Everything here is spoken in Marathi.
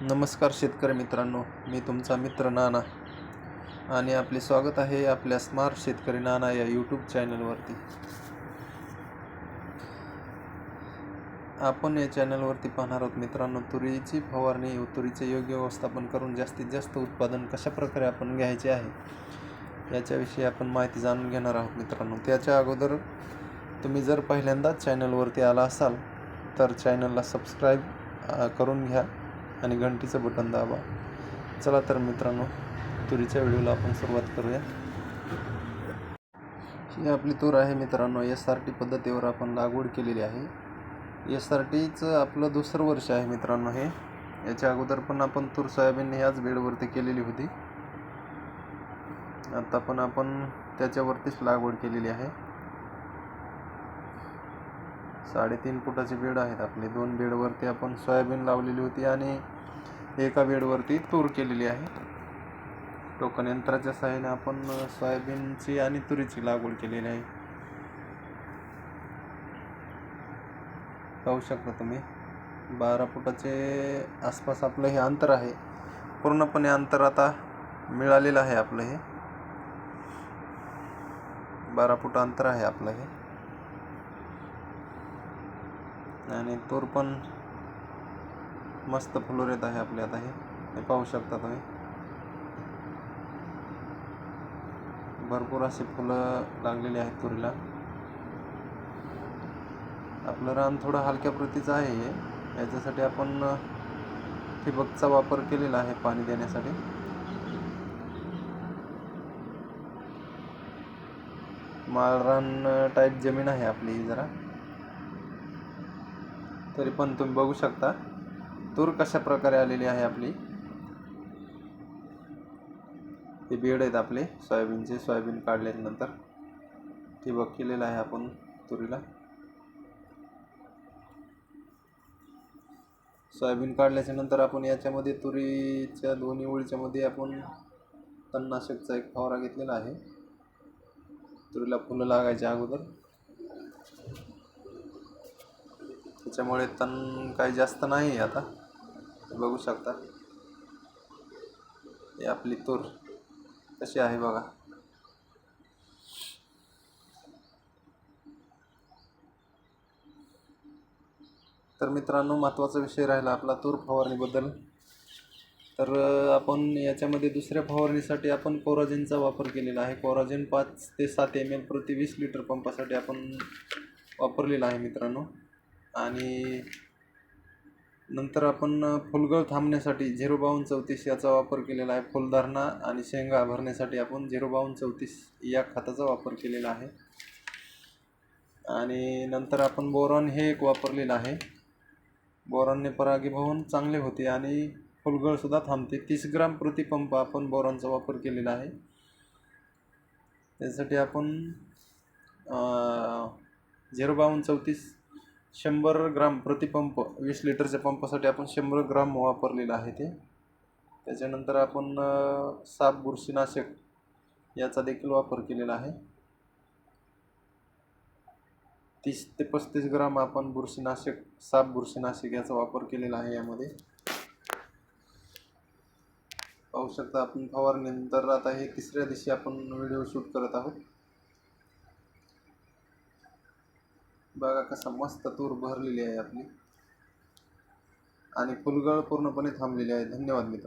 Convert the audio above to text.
नमस्कार शेतकरी मित्रांनो मी तुमचा मित्र नाना आणि आपले स्वागत आहे आपल्या स्मार्ट शेतकरी नाना या यूट्यूब चॅनलवरती. आपण या चॅनलवरती पाहणार आहोत मित्रांनो तुरीची फवारणी व तुरीचे योग्य व्यवस्थापन करून जास्तीत जास्त उत्पादन कशाप्रकारे आपण घ्यायचे आहे याच्याविषयी आपण माहिती जाणून घेणार आहोत मित्रांनो. त्याच्या अगोदर तुम्ही जर पहिल्यांदाच चॅनलवरती आला असाल तर चॅनलला सबस्क्राईब करून घ्या. आणि घंटीचं बटन दाबा. चला तर मित्रांनो तुरीच्या व्हिडिओला आपण सुरुवात करूया. ही आपली तूर आहे मित्रांनो एस आर टी पद्धतीवर आपण लागवड केलेली आहे. एस आर टीचं आपलं दुसरं वर्ष आहे मित्रांनो हे. याच्या अगोदर पण आपण तूर सोयाबीन ह्याच बेडवरती केलेली होती. आत्ता पण आपण त्याच्यावरतीच लागवड केलेली आहे. साडेतीन फुटाचे बेड आहेत. आपले दोन बेडवरती आपण सोयाबीन लावलेली होती आणि एका बेडवरती तूर केलेली आहे. टोकन यंत्राच्या सहाय्याने आपण सोयाबीनची आणि तुरीची लागवड केलेली आहे. पाहू शकता तुम्ही बारा फुटाचे आसपास आपलं हे अंतर आहे. पूर्णपणे अंतर आता मिळालेलं आहे आपलं हे. बारा फूट अंतर आहे आपलं हे. आणि तूर पण मस्त फुलोर येत आहे आपले आता हे. हे पाहू शकता तुम्ही. भरपूर अशी फुलं लागलेली आहेत तुरीला. आपलं रान थोडं हलक्या प्रतीचं आहे हे. याच्यासाठी आपण ठिबकचा वापर केलेला आहे पाणी देण्यासाठी. माळरान टाईप जमीन आहे आपली जरा. तरी पण तुम्ही बघू शकता. तूर कशा प्रकारे आलेली आहे आपली? हे बेड आहेत आपले सोयाबीनचे. सोयाबीन काढल्यानंतर ठिबक केलेलं आहे आपण तुरीला. सोयाबीन काढल्याच्या नंतर आपण याच्यामध्ये तुरीच्या दोन्ही ओळीच्यामध्ये आपण तणनाशकचा एक फवारा घेतलेला आहे. तुरीला फुलं लागायच्या अगोदर. त्याच्यामुळे तण काही जास्त नाही आहे आता. बघू शकता. हे आपली तूर कशी आहे बघा. तर मित्रांनो महत्त्वाचा विषय राहिला आपला तूर फवारणीबद्दल. तर आपण याच्यामध्ये दुसऱ्या फवारणीसाठी आपण कोराजेनचा वापर केलेला आहे. कोराजेन पाच ते सात एम एल प्रति वीस लिटर पंपासाठी आपण वापरलेला आहे मित्रांनो. आणि नंतर आपण फुलगळ थांबण्यासाठी झिरो बावन्न चौतीस याचा वापर केलेला आहे. फुलधारणा आणि शेंगा भरण्यासाठी आपण झिरो बावन्न चौतीस या खताचा वापर केलेला आहे. आणि नंतर आपण बोरॉन हे एक वापरलेलं आहे. बोरॉनने परागीभवन चांगले होते आणि फुलगळसुद्धा थांबते. तीस ग्राम प्रतिपंप आपण बोरॉनचा वापर केलेला आहे. त्यासाठी आपण झिरो बावन्न चौतीस शंभर ग्राम प्रतिपंप वीस लिटरच्या पंपासाठी आपण शंभर ग्राम वापरलेलं आहे ते. त्याच्यानंतर आपण साप बुरशीनाशक याचा देखील वापर केलेला आहे. तीस ते पस्तीस ग्राम आपण बुरशीनाशक साप बुरशीनाशक याचा वापर केलेला आहे यामध्ये. पाहू शकता आपण फवारणीनंतर आता हे तिसऱ्या दिवशी आपण व्हिडिओ शूट करत आहोत. बघा कसा मस्त तूर भरलेली आहे आपली. आणि फुलगळ पूर्णपणे थांबलेली आहे. धन्यवाद मित्र